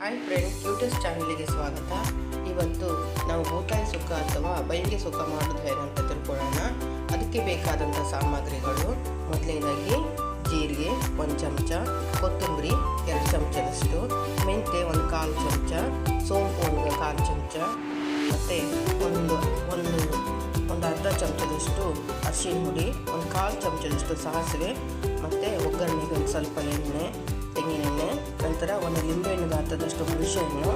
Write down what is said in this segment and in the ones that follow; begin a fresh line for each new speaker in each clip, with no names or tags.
Hi friend ಕ್ಯೂಟಸ್ ಚಾನಲಿಗೆ ಸ್ವಾಗತ. ಇವತ್ತು ನಾವು ಬೂತಾಯಿ ಸುಖ ಅಥವಾ ಬೈಂಗೆ ಸುಖ ಮಾಡೋದು ಹೇಗಂತ ತಿಳ್ಕೊಳ್ಳೋಣ. ಅದಕ್ಕೆ ಬೇಕಾದಂಥ ಸಾಮಗ್ರಿಗಳು. ಮೊದಲನೇದಾಗಿ ಜೀರಿಗೆ ಒಂದು ಚಮಚ, ಕೊತ್ತಂಬರಿ ಎರಡು ಚಮಚದಷ್ಟು ಮೆಂತೆ ಒಂದು ಕಾಲು ಚಮಚ, ಸೋಂಪು ಒಂದು ಕಾಲು ಚಮಚ, ಮತ್ತು ಒಂದು ಒಂದು ಒಂದು ಅರ್ಧ ಚಮಚದಷ್ಟು ಅರಿಶಿನ ಹುಡಿ ಒಂದು ಕಾಲು ಚಮಚದಷ್ಟು ಸಾಸಿವೆ, ಮತ್ತು ಒಗ್ಗರಣೆಗೆ ಒಂದು ಸ್ವಲ್ಪ ಎಣ್ಣೆ ನಂತರ ಒಂದು ಲಿಂಬೆಹಣ್ಣು ಗಾತ್ರದಷ್ಟು ಹುಣಸೆಹಣ್ಣು,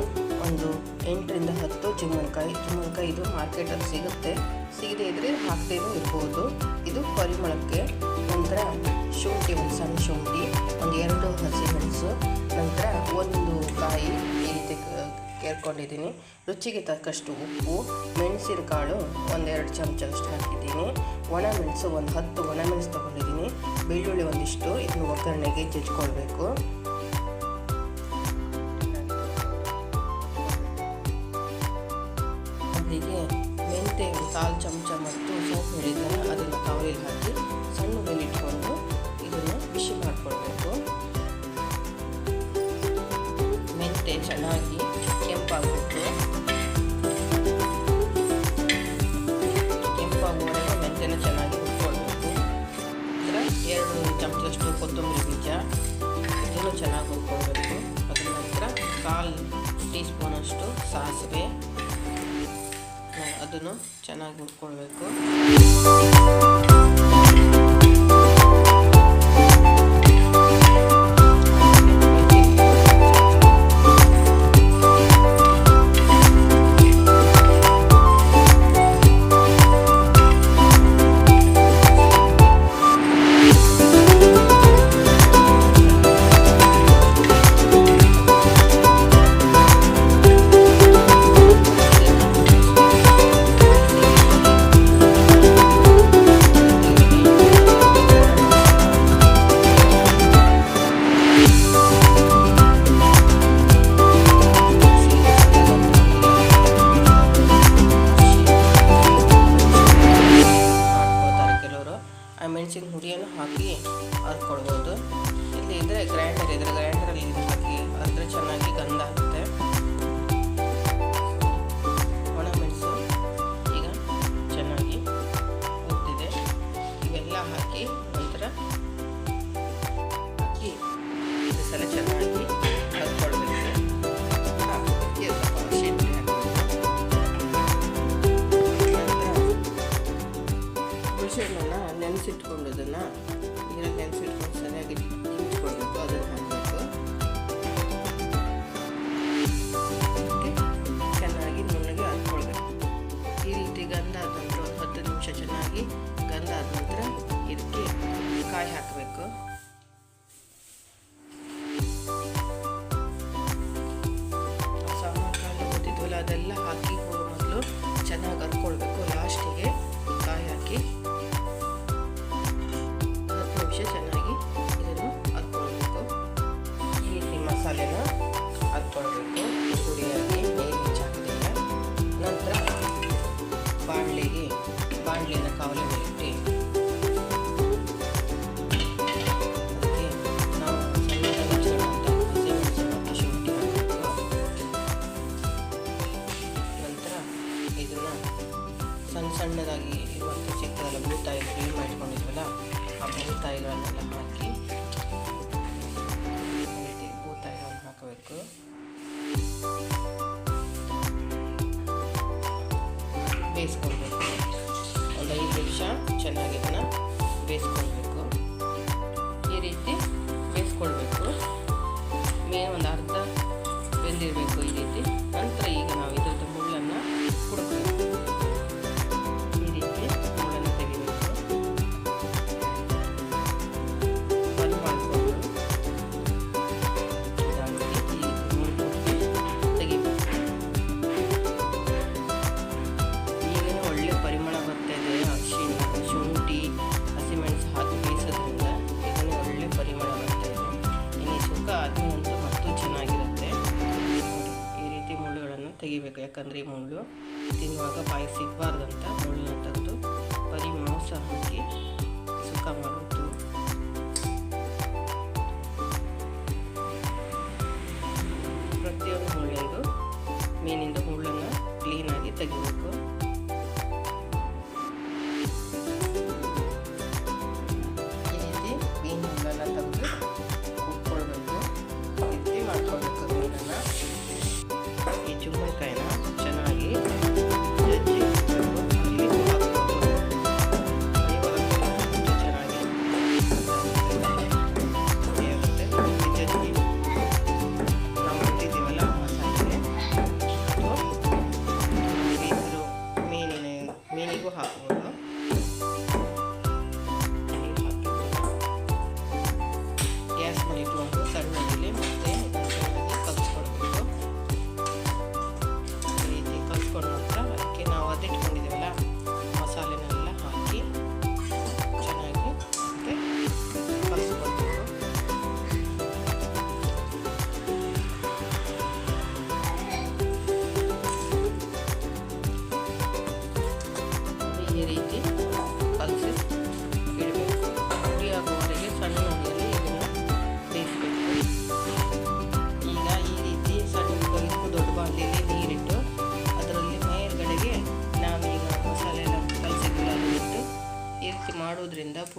ಒಂದು ಎಂಟರಿಂದ ಹತ್ತು ಚಿಮ್ಮನ್ಕಾಯಿ ಚಿಮ್ಮನ್ಕಾಯಿ ಇದು ಮಾರ್ಕೆಟಲ್ಲಿ ಸಿಗುತ್ತೆ. ಸಿಗದೇ ಇದ್ದರೆ ಹಾಕ್ದೇನೂ ಇರ್ಬೋದು. ಇದು ಪರಿಮಳಕ್ಕೆ ನಂತರ ಶುಂಠಿ, ಒಂದು ಸಣ್ಣ ಶುಂಠಿ, ಒಂದು ಎರಡು ಹಸಿಮೆಣಸು, ನಂತರ ಒಂದು ಕಾಯಿ ಈ ರೀತಿ ಕೇರ್ಕೊಂಡಿದ್ದೀನಿ. ರುಚಿಗೆ ತಕ್ಕಷ್ಟು ಉಪ್ಪು ಮೆಣಸಿನ ಕಾಳು ಒಂದೆರಡು ಚಮಚದಷ್ಟು ಹಾಕಿದ್ದೀನಿ. ಒಣ ಮೆಣಸು ಒಂದು ಹತ್ತು ಒಣ ಮೆಣಸು ತೊಗೊಂಡಿದ್ದೀನಿ. ಬೆಳ್ಳುಳ್ಳಿ ಒಂದಿಷ್ಟು, ಇದನ್ನು ಒಗ್ಗರಣೆಗೆ ಜಜ್ಕೊಳ್ಬೇಕು ಮೊದಲಿಗೆ ಮೆಂತೆ ಕಾಲು ಚಮಚ ಮತ್ತು ಸೋಪು ಹೇಳಿದ್ದಲ್ಲ ಅದನ್ನು ಕವಲಿಗೆ ಹಾಕಿ ಸಣ್ಣ ಮೇಲಿಟ್ಕೊಂಡು ಇದನ್ನು ಬಿಸಿ ಮಾಡಿಕೊಳ್ಬೇಕು. ಮೆಂತೆ ಚೆನ್ನಾಗಿ ಕೆಂಪಾಗಬೇಕು ಅದನ್ನು ಚೆನ್ನಾಗಿ ಹುರ್ಕೊಳ್ಬೇಕು ಹುಣಸೆಹಣ್ಣನ್ನು ನೆನೆಸಿಟ್ಕೊಂಡದನ್ನು ನೀರಲ್ಲಿ ನೆನೆಸಿಟ್ಕೊಂಡು ಸರಿಯಾಗಿ ಇಟ್ಕೊಳ್ಬೇಕು ಅದನ್ನು ಹಾಕಬೇಕು. ಚೆನ್ನಾಗಿ ನುಣ್ಣಗೆ ಹಾಕ್ಕೊಳ್ಬೇಕು ಈ ರೀತಿ ಗಂಧ ಆದ ನಂತರ ಒಂದು ಹತ್ತು ನಿಮಿಷ ಚೆನ್ನಾಗಿ ಗಂಧ ಆದ ನಂತರ ಇದಕ್ಕೆ ಕಾಯಿ ಹಾಕಬೇಕು. ಆ ಬೂತಾಯಿಗಳನ್ನೆಲ್ಲ ಹಾಕಿ ರೀತಿ ಬೂತಾಯಿಗಳನ್ನು ಹಾಕಬೇಕು. ಬೇಯಿಸ್ಕೊಳ್ಬೇಕು. ಒಂದು ಐದು ನಿಮಿಷ ಚೆನ್ನಾಗಿ ಇದನ್ನು ಬೇಯಿಸ್ಕೊಳ್ಬೇಕು. ಯಾಕಂದರೆ ಮುಳ್ಳು ತಿನ್ನುವಾಗ ಬಾಯಿ ಸಿಗಬಾರ್ದಂತ ಮುಳ್ಳನ್ನ ತೆಗೆದು ಬರೀ ಮಾಂಸ ಹಾಕಿ ಸುಕ್ಕ ಮಾಡೋದು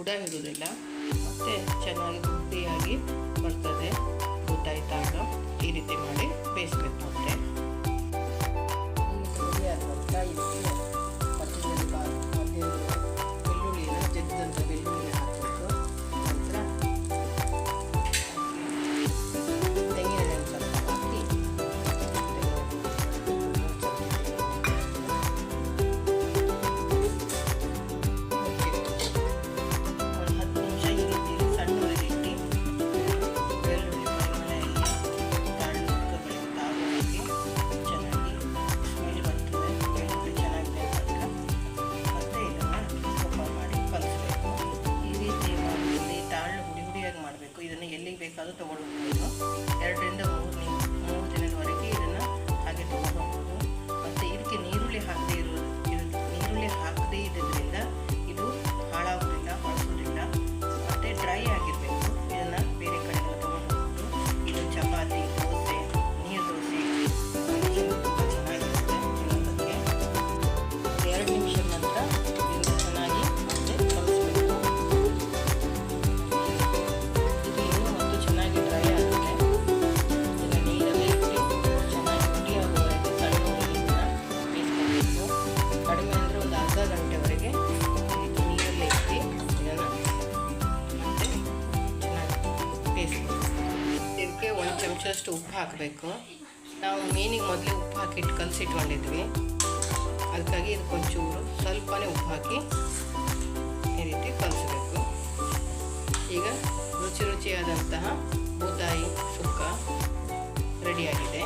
ಕೂಡ ಇರುವುದಿಲ್ಲ. ಮತ್ತು ಚೆನ್ನಾಗಿ ಗಟ್ಟಿಯಾಗಿ ಬರ್ತದೆ. ಗೊತ್ತಾಯ್ತಾ? ಉಪ್ಪು ಹಾಕಬೇಕು ನಾವು ಮೀನಿಗೆ ಮೊದಲು ಉಪ್ಪು ಹಾಕಿಟ್ಟು ಕಲಸಿಟ್ಕೊಂಡಿದ್ವಿ. ಅದಕ್ಕಾಗಿ ಇದಕ್ಕೆ ಒಂಚೂರು ಸ್ವಲ್ಪನೇ ಉಪ್ಪು ಹಾಕಿ ಈ ರೀತಿ ಕಲಸಬೇಕು. ಈಗ ರುಚಿ ರುಚಿಯಾದಂತಹ ಬೂತಾಯಿ ಸುಕ್ಕ ರೆಡಿಯಾಗಿದೆ.